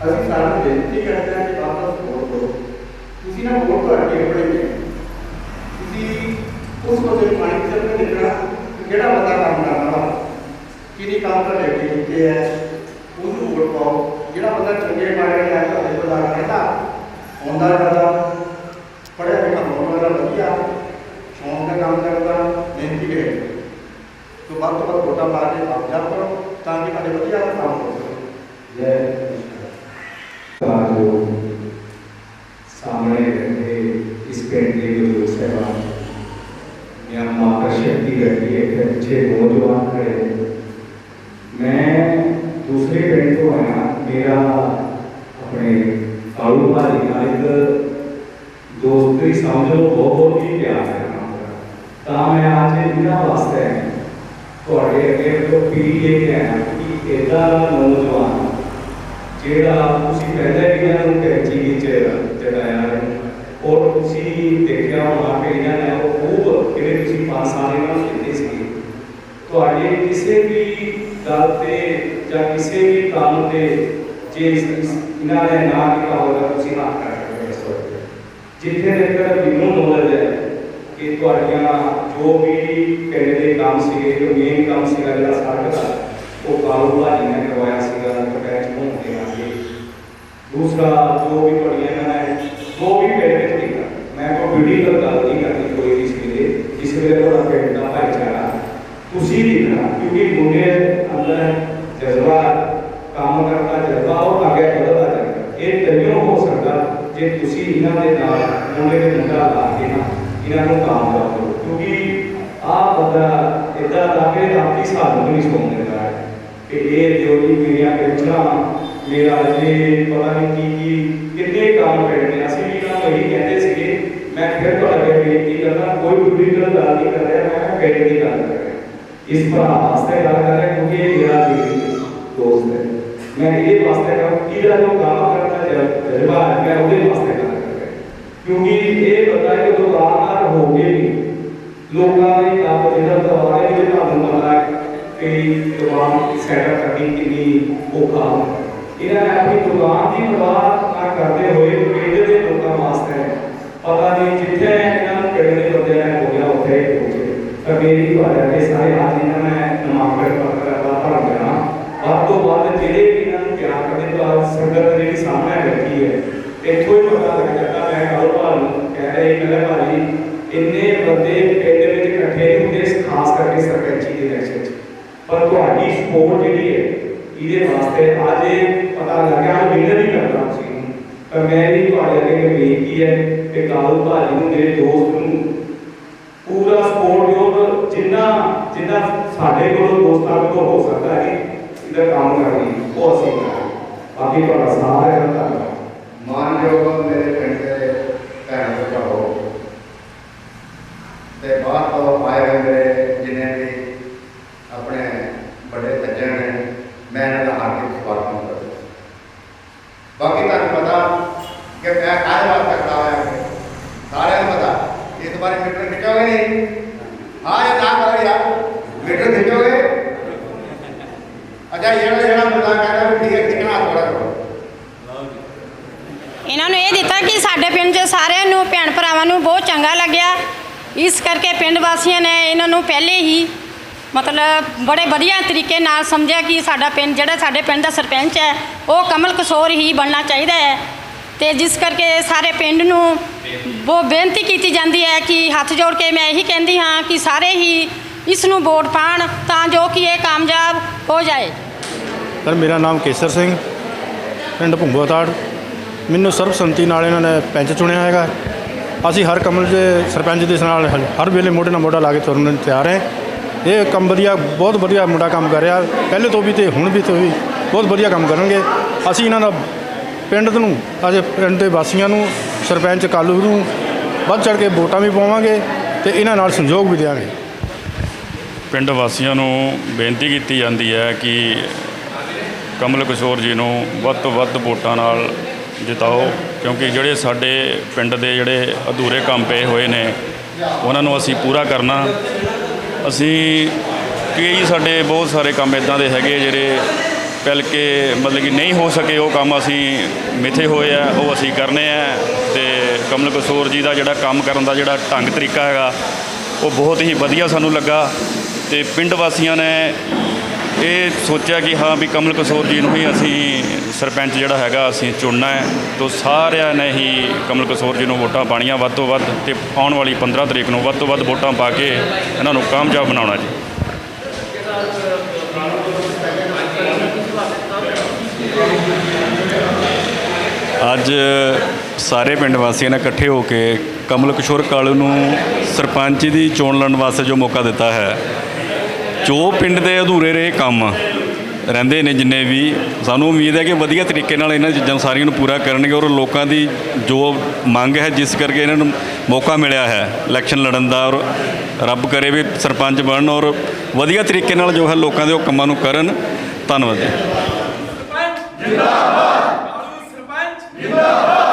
ਕਹਿੰਦੇ ਆ ਕਿ ਆਪ ਸਪੋਰਟ ਕਰੋ। ਤੁਸੀਂ ਨਾ ਵੋਟ ਤੁਹਾਡੀ ਆਪਣੇ ਨੇ ਤੁਸੀਂ ਉਸ ਬੰਦੇ ਨੂੰ ਪਾਣੀ ਚ ਆਪਣੇ ਦੇਖਣਾ ਕਿ ਕਿਹੜਾ ਬੰਦਾ ਕੰਮ ਕਰਨ ਵਾਲਾ ਕਿਹੜੀ ਕੰਮ ਤੁਹਾਡੇ ਅੱਗੇ ਕੀਤੇ ਹੈ ਉਹਨੂੰ ਵੋਟ ਪਾਓ। ਜਿਹੜਾ ਬੰਦਾ ਚੰਗੇ ਮਾੜੇ ਨੇ ਤੁਹਾਡੇ ਕੋਲ ਆ ਕਹਿੰਦਾ ਆਉਂਦਾ ਬੰਦਾ ਪੜਿਆ ਲਿਖਿਆ ਹੋਣ ਵਾਲਾ ਵਧੀਆ, ਸ਼ੌਂਕ ਦਾ ਕੰਮ ਕਰਦਾ, ਮਿਹਨਤੀ ਹੈ। ਤੋ ਵੱਧ ਤੋਂ ਵੱਧ ਵੋਟਾਂ ਪਾ ਕੇ ਆਪ ਜਾ ਕਰੋ ਤਾਂ ਕਿ ਤੁਹਾਡੇ ਵਧੀਆ ਸਾਹਮਣੇ ਰਹਿੰਦੇ ਇਸ ਪਿੰਡ ਦੇ ਲੋਕ ਸਹਿਬਾਨ ਜਾਂ ਮਾਤਾ ਸ਼ਕਤੀ ਰਹਿੰਦੀ ਹੈ ਕਿ ਪਿੱਛੇ ਨੌਜਵਾਨ ਖੜੇ ਨੇ। ਮੈਂ ਦੂਸਰੇ ਪਿੰਡ ਤੋਂ ਆਇਆ ਮੇਰਾ ਆਪਣੇ ਕਾਲੂ ਭਾਜੀ ਨਾਲ ਇੱਕ ਦੋਸਤੀ ਸਮਝ ਲਓ ਬਹੁਤ ਹੀ ਪਿਆਰ ਹੈ ਉਹਨਾਂ ਦਾ। ਤਾਂ ਮੈਂ ਅੱਜ ਇਹਨਾਂ ਵਾਸਤੇ ਤੁਹਾਡੇ ਅੱਗੇ ਤੋਂ ਪੀੜੀ ਲੈ ਕੇ ਆਇਆ ਕਿ ਇਹਦਾ ਨੌਜਵਾਨ ਜਿਹੜਾ ਤੁਸੀਂ ਪਹਿਲੇ ਵੀ ਇਹਨਾਂ ਨੂੰ ਕੈਂਚੀ ਵਿੱਚ ਚੜਾਇਆ ਹੈ ਔਰ ਤੁਸੀਂ ਦੇਖਿਆ ਹੋਣਾ ਕਿ ਇਹਨਾਂ ਨੇ ਉਹ ਖੂਬ ਜਿਹੜੇ ਤੁਸੀਂ 5 ਸਾਲ ਇਹਨਾਂ ਨੂੰ ਦਿੱਤੇ ਸੀ। ਤੁਹਾਡੇ ਕਿਸੇ ਵੀ ਗੱਲ ਤੇ ਜਾਂ ਕਿਸੇ ਵੀ ਕੰਮ ਤੇ ਜੇ ਇਹਨਾਂ ਨੇ ਨਾ ਕੀਤਾ ਹੋਗਾ ਤੁਸੀਂ ਹੱਥ ਕਰ ਸਕਦੇ ਇਸ ਵਕਤ ਜਿੱਥੇ ਤੱਕ ਮੈਨੂੰ ਨੌਲੇਜ ਹੈ ਕਿ ਤੁਹਾਡੀਆਂ ਜੋ ਵੀ ਪਿੰਡ ਦੇ ਕੰਮ ਸੀਗੇ, ਜੋ ਮੇਨ ਕੰਮ ਸੀਗਾ ਜਿਹੜਾ ਸੜਕ ਉਹ ਕਾਲੂ ਭਾਜੀ ਨੇ ਕਰਵਾਇਆ ਸੀਗਾ ਕਟੈਚ ਹੋਣ ਦੇ ਨਾਲ ਦੂਸਰਾ, ਜੋ ਵੀ ਤੁਹਾਡੀਆਂ ਇਹਨਾਂ ਨੇ ਜੋ ਵੀ ਪਿੰਡ ਵਿੱਚ ਕੀਤਾ ਮੈਂ ਕੋਈ ਵੀਡੀਓ ਦਾ ਗੱਲ ਨਹੀਂ ਕਰਦੀ ਕੋਈ ਵੀ ਇਸ ਵੇਲੇ ਇਸ ਵੇਲੇ ਤੁਹਾਡਾ ਪਿੰਡ ਦਾ ਭਾਈਚਾਰਾ ਤੁਸੀਂ ਦੇਖਣਾ ਕਿਉਂਕਿ ਮੁੰਡੇ ਅੰਦਰ ਜਜ਼ਬਾ ਕੰਮ ਕਰਨ ਦਾ ਜਜ਼ਬਾ ਉਹ ਅੱਗੇ ਵਧਦਾ ਜਾਏਗਾ ਇਹ ਤੈਨੂੰ ਹੋ ਸਕਦਾ ਜੇ ਤੁਸੀਂ ਇਹਨਾਂ ਦੇ ਨਾਲ ਮੁੰਡੇ ਦੇ ਮੁੰਡਾ ਲਾ ਕੇ ਨਾ ਇਹਨਾਂ ਨੂੰ ਕੰਮ ਕਰੋ ਕਿਉਂਕਿ ਆਹ ਬੰਦਾ ਇਦਾਂ ਦਾ ਕਿ ਆਪਣੀ ਸਾਨੂੰ ਵੀ ਨਹੀਂ ਸੁਣ ਦਿੰਦਾ ਹੈ ਕਿ ਇਹ ਜੋ ਵੀ ਮੇਰੀਆਂ ਪੈਨਸ਼ਨਾਂ ਮੇਰਾ ਜੇ ਪਤਾ ਨਹੀਂ ਕੀ ਕੀ ਕਿੰਨੇ ਕੰਮ ਪੈਣੇ ਅਸੀਂ ਵੀ ਇਹਨਾਂ ਨੂੰ ਇਹੀ ਕਹਿੰਦੇ ਸੀਗੇ ਮੈਂ ਫਿਰ ਤੁਹਾਡਾ ਅੱਗੇ ਬੇਨਤੀ ਕਰਦਾ ਕੋਈ ਪੋਲੀਟੀਕਲ ਗੱਲ ਨਹੀਂ ਕਰ ਰਿਹਾ ਮੈਂ ਪਿੰਡ ਦੀ ਗੱਲ ਕਰ ਰਿਹਾ ਇਸ ਭਰਾ ਵਾਸਤੇ ਗੱਲ ਕਰ ਰਿਹਾ ਕਿਉਂਕਿ ਇਹ ਮੇਰਾ ਵੀ ਦੋਸਤ ਹੈ ਮੈਂ ਇਹ ਵਾਸਤੇ ਕਰ ਇਹਦਾ ਜੋ ਕੰਮ ਕਰਦਾ ਜ- ਜਜ਼ਬਾ ਹੈ ਮੈਂ ਉਹਦੇ ਵਾਸਤੇ ਗੱਲ ਕਰ ਰਿਹਾ ਕਿਉਂਕਿ ਇਹ ਪਤਾ ਹੈ ਕਿ ਦੁਕਾਨਦਾਰ ਹੋ ਕੇ ਵੀ ਲੋਕਾਂ ਦੇ ਕੰਮ ਜਿਹੜਾ ਦਵਾਰੇ ਵਿੱਚ ਤੁਹਾਨੂੰ ਪਤਾ ਹੈ ਕਿ ਦੁਕਾਨ ਸੈਟਅਪ ਕਰਨੀ ਕਿੰਨੀ ਔਖਾ ਹੁੰਦਾ ਇਹਨਾਂ ਨੇ ਆਪਣੀ ਦੁਕਾਨ ਦੀ ਪਰਵਾਹ ਨਾ ਕਰਦੇ ਹੋਏ ਪਿੰਡ ਦੇ ਲੋਕਾਂ ਵਾਸਤੇ ਪਤਾ ਨਹੀਂ ਜਿੱਥੇ ਇਹਨਾਂ ਨੂੰ ਪਿੰਡ ਦੇ ਬੰਦਿਆਂ ਨੇ ਹੋ ਗਿਆ ਉੱਥੇ ਹੀ ਪਹੁੰਚੇ ਤਾਂ ਮੇਰੀ ਤੁਹਾਡੇ ਅੱਗੇ ਸਾਰੇ ਅੱਜ ਇਹਨਾਂ ਨੇ ਨਾਮਾਂਕਨ ਪੱਤਰ ਦਾ ਭਰ ਦੇਣਾ ਵੱਧ ਤੋਂ ਵੱਧ ਜਿਹੜੇ ਵੀ ਇਹਨਾਂ ਨੂੰ ਪਿਆਰ ਕਰਦੇ ਤਾਂ ਸੰਗਤ ਜਿਹੜੀ ਸਾਹਮਣੇ ਬੈਠੀ ਹੈ ਇੱਥੋਂ ਹੀ ਪਤਾ ਲੱਗ ਜਾਂਦਾ, ਮੈਂ ਕੱਲ ਭਾਲ ਨੂੰ ਕਹਿ ਰਿਹਾ, ਮੈਂ ਕਿਹਾ ਭਾਜੀ, ਇੰਨੇ ਬੰਦੇ ਪਿੰਡ ਵਿੱਚ ਇਕੱਠੇ ਹੁੰਦੇ ਖਾਸ ਕਰਕੇ ਸਰਪੰਚੀ ਦੇ ਇਲੈਕਸ਼ਨ 'ਚ ਪਰ ਤੁਹਾਡੀ ਸਪੋਰਟ ਜਿਹੜੀ ਹੈ, ਇਹਦੇ ਵਾਸਤੇ ਅੱਜ ਪਤਾ ਲੱਗਿਆ ਵਿਨਰ ਹੀ ਕਰਦਾ ਸੀ ਪਰ ਮੈਂ ਵੀ ਤੁਹਾਡੇ ਅੱਗੇ ਬੇਨਤੀ ਹੈ ਕਿ ਕਾਲੂ ਭਾਜੀ ਨੂੰ, ਮੇਰੇ ਦੋਸਤ ਨੂੰ, ਪੂਰਾ ਸਪੋਰਟ ਦਿਓ ਜਿੰਨਾ ਜਿੰਨਾ ਸਾਡੇ ਕੋਲ ਦੋਸਤਾਂ ਕੋਲ ਹੋ ਸਕਦਾ ਹੈ, ਇਹਦਾ ਕੰਮ ਕਰਨੀ ਉਹ ਅਸੀਂ ਕਰਾਂਗੇ ਬਾਕੀ ਤੁਹਾਡਾ ਸਾਰਿਆਂ ਦਾ ਧੰਨਵਾਦ। ਮਾਨਯੋਗ ਮੇਰੇ ਪਿੰਡ ਦੇ ਭੈਣ ਭਰਾਵੋ। ਤੇ ਬਾਹਰ ਤੋਂ ਆਏ ਹੋਏ ਮੇਰੇ ਜਿੰਨੇ ਵੀ ਆਪਣੇ ਵੱਡੇ ਸੱਜਣ ਨੇ, ਮੈਂ ਇਹਨਾਂ ਦਾ ਹਾਰਦਿਕ ਸਵਾਗਤ ਕਰਦਾ ਬਾਕੀ ਤੁਹਾਨੂੰ ਪਤਾ ਕਿ ਮੈਂ ਕਾਹਦੇ ਵਾਸਤੇ ਖੜਾ ਹੋਇਆ ਹਾਂ? ਸਾਰਿਆਂ ਨੂੰ ਪਤਾ। ਇਸ ਬਾਰੇ ਮੀਟਰ ਖਿੱਚੋਗੇ ਨਹੀਂ। ਹਾਂ ਇਹ ਨਾ ਕਰੋ ਯਾਰ। ਮੀਟਰ ਖਿੱਚੋਗੇ ਅੱਛਾ, ਜਿਹੜਾ ਜਿਹੜਾ ਬੰਦਾ ਕਹਿੰਦਾ ਵੀ ਠੀਕ ਹੈ ਖਿੱਚਣਾ ਥੋੜਾ ਇਹਨਾਂ ਨੂੰ ਇਹ ਦਿੱਤਾ ਕਿ ਸਾਡੇ ਪਿੰਡ 'ਚ ਸਾਰਿਆਂ ਨੂੰ, ਭੈਣ ਭਰਾਵਾਂ ਨੂੰ ਬਹੁਤ ਚੰਗਾ ਲੱਗਿਆ। ਇਸ ਕਰਕੇ ਪਿੰਡ ਵਾਸੀਆਂ ਨੇ ਇਹਨਾਂ ਨੂੰ ਪਹਿਲੇ ਹੀ ਮਤਲਬ ਬੜੇ ਵਧੀਆ ਤਰੀਕੇ ਨਾਲ ਸਮਝਿਆ ਕਿ ਸਾਡਾ ਪਿੰਡ, ਜਿਹੜਾ ਸਾਡੇ ਪਿੰਡ ਦਾ ਸਰਪੰਚ ਹੈ, ਉਹ ਕਮਲ ਕਿਸ਼ੋਰ ਹੀ ਬਣਨਾ ਚਾਹੀਦਾ ਹੈ। ਤੇ ਜਿਸ ਕਰਕੇ ਸਾਰੇ ਪਿੰਡ ਨੂੰ ਬਹੁਤ ਬੇਨਤੀ ਕੀਤੀ ਜਾਂਦੀ ਹੈ ਕਿ ਹੱਥ ਜੋੜ ਕੇ ਮੈਂ ਇਹੀ ਕਹਿੰਦੀ ਹਾਂ ਕਿ ਸਾਰੇ ਹੀ ਇਸ ਨੂੰ ਵੋਟ ਪਾਣ ਤਾਂ ਜੋ ਕਿ ਇਹ ਕਾਮਯਾਬ ਹੋ ਜਾਏ। ਸਰ, ਮੇਰਾ ਨਾਮ ਕੇਸਰ ਸਿੰਘ, ਪਿੰਡ ਭੁੰਗੋਤਾੜ। ਮੈਨੂੰ ਸਰਬਸੰਮਤੀ ਨਾਲ ਇਹਨਾਂ ਨੇ ਪੈਂਚ ਚੁਣਿਆ ਹੈਗਾ। ਅਸੀਂ ਹਰ ਕਮਲ ਦੇ ਸਰਪੰਚ ਦੇ ਨਾਲ ਹਰ- ਹਰ ਵੇਲੇ ਮੋਢੇ ਨਾਲ ਮੋਢਾ ਲਾ ਕੇ ਤੁਰਨ ਨੂੰ ਤਿਆਰ ਹੈ। ਇਹ ਕੰਮ ਵਧੀਆ ਬਹੁਤ ਵਧੀਆ ਮੁੰਡਾ ਕੰਮ ਕਰ ਰਿਹਾ। ਪਹਿਲੇ ਤੋਂ ਵੀ ਤੇ ਹੁਣ ਵੀ ਤੋਂ ਵੀ ਬਹੁਤ ਵਧੀਆ ਕੰਮ ਕਰਨਗੇ। ਅਸੀਂ ਇਹਨਾਂ ਦਾ ਪਿੰਡ ਨੂੰ ਅਜੇ ਪਿੰਡ ਦੇ ਵਾਸੀਆਂ ਨੂੰ, ਸਰਪੰਚ ਕਾਲੂ ਨੂੰ ਵੱਧ ਚੜ ਕੇ ਵੋਟਾਂ ਵੀ ਪਾਵਾਂਗੇ ਤੇ ਇਹਨਾਂ ਨਾਲ ਸੰਯੋਗ ਵੀ ਦੇਵਾਂਗੇ ਪਿੰਡ ਵਾਸੀਆਂ ਨੂੰ ਬੇਨਤੀ ਕੀਤੀ ਜਾਂਦੀ ਹੈ ਕਿ ਕਮਲ ਕਿਸ਼ੋਰ ਜੀ ਨੂੰ ਵੱਧ ਤੋਂ ਵੱਧ ਵੋਟਾਂ ਨਾਲ ਜਿਤਾਓ, ਕਿਉਂਕਿ ਜਿਹੜੇ ਸਾਡੇ ਪਿੰਡ ਦੇ ਜਿਹੜੇ ਅਧੂਰੇ ਕੰਮ ਪਏ ਹੋਏ ਨੇ, ਉਹਨਾਂ ਨੂੰ ਅਸੀਂ ਪੂਰਾ ਕਰਨਾ। ਅਸੀਂ ਕਈ ਸਾਡੇ ਬਹੁਤ ਸਾਰੇ ਕੰਮ ਇਦਾਂ ਦੇ ਹੈਗੇ ਜਿਹੜੇ ਪਿਲ ਕੇ ਮਤਲਬ ਕਿ ਨਹੀਂ ਹੋ ਸਕੇ, ਉਹ ਕੰਮ ਅਸੀਂ ਮਿੱਥੇ ਹੋਏ ਆ, ਉਹ ਅਸੀਂ ਕਰਨੇ ਆ। ਤੇ ਕਮਲ ਕਸੂਰ ਜੀ ਦਾ ਜਿਹੜਾ ਕੰਮ ਕਰਨ ਦਾ ਜਿਹੜਾ ਢੰਗ ਤਰੀਕਾ ਹੈਗਾ, ਉਹ ਬਹੁਤ ਹੀ ਵਧੀਆ ਸਾਨੂੰ ਲੱਗਾ। ਤੇ ਪਿੰਡ ਵਾਸੀਆਂ ਨੇ ਇਹ ਸੋਚਿਆ ਕਿ ਹਾਂ ਵੀ ਕਮਲ ਕਸੂਰ ਜੀ ਨੂੰ ਹੀ ਅਸੀਂ ਸਰਪੰਚ ਜਿਹੜਾ ਹੈਗਾ ਅਸੀਂ ਚੁਣਨਾ ਹੈ। ਤੋਂ ਸਾਰਿਆਂ ਨੇ ਹੀ ਕਮਲ ਕਸੂਰ ਜੀ ਨੂੰ ਵੋਟਾਂ ਪਾਣੀਆਂ ਵੱਧ ਤੋਂ ਵੱਧ ਤੇ ਆਉਣ ਵਾਲੀ 15 ਤਰੀਕ ਨੂੰ ਵੱਧ ਤੋਂ ਵੱਧ ਵੋਟਾਂ ਪਾ ਕੇ ਇਹਨਾਂ ਨੂੰ ਕਾਮਯਾਬ ਬਣਾਉਣਾ ਜੀ। ਅੱਜ ਸਾਰੇ ਪਿੰਡ ਵਾਸੀਆਂ ਨੇ ਇਕੱਠੇ ਹੋ ਕੇ ਕਮਲ ਕਿਸ਼ੋਰ ਕਾਲੂ ਨੂੰ ਸਰਪੰਚ ਦੀ ਚੋਣ ਲੜਨ ਵਾਸਤੇ ਜੋ ਮੌਕਾ ਦਿੱਤਾ ਹੈ ਜੋ ਪਿੰਡ ਦੇ ਅਧੂਰੇ ਰਹੇ ਕੰਮ ਰਹਿੰਦੇ ਨੇ ਜਿੰਨੇ ਵੀ, ਸਾਨੂੰ ਉਮੀਦ ਹੈ ਕਿ ਵਧੀਆ ਤਰੀਕੇ ਨਾਲ ਇਹਨਾਂ ਚੀਜ਼ਾਂ ਸਾਰੀਆਂ ਨੂੰ ਪੂਰਾ ਕਰਨਗੇ ਔਰ ਲੋਕਾਂ ਦੀ ਜੋ ਮੰਗ ਹੈ, ਜਿਸ ਕਰਕੇ ਇਹਨਾਂ ਨੂੰ ਮੌਕਾ ਮਿਲਿਆ ਹੈ ਇਲੈਕਸ਼ਨ ਲੜਨ ਦਾ ਔਰ ਰੱਬ ਕਰੇ ਵੀ ਸਰਪੰਚ ਬਣਨ ਔਰ ਵਧੀਆ ਤਰੀਕੇ ਨਾਲ ਜੋ ਹੈ ਲੋਕਾਂ ਦੇ ਉਹ ਕੰਮਾਂ ਨੂੰ ਕਰਨ, ਧੰਨਵਾਦ ਜੀ। ਜਿੰਦਾਬਾਦ। ਜਿੰਦਾਬਾਦ।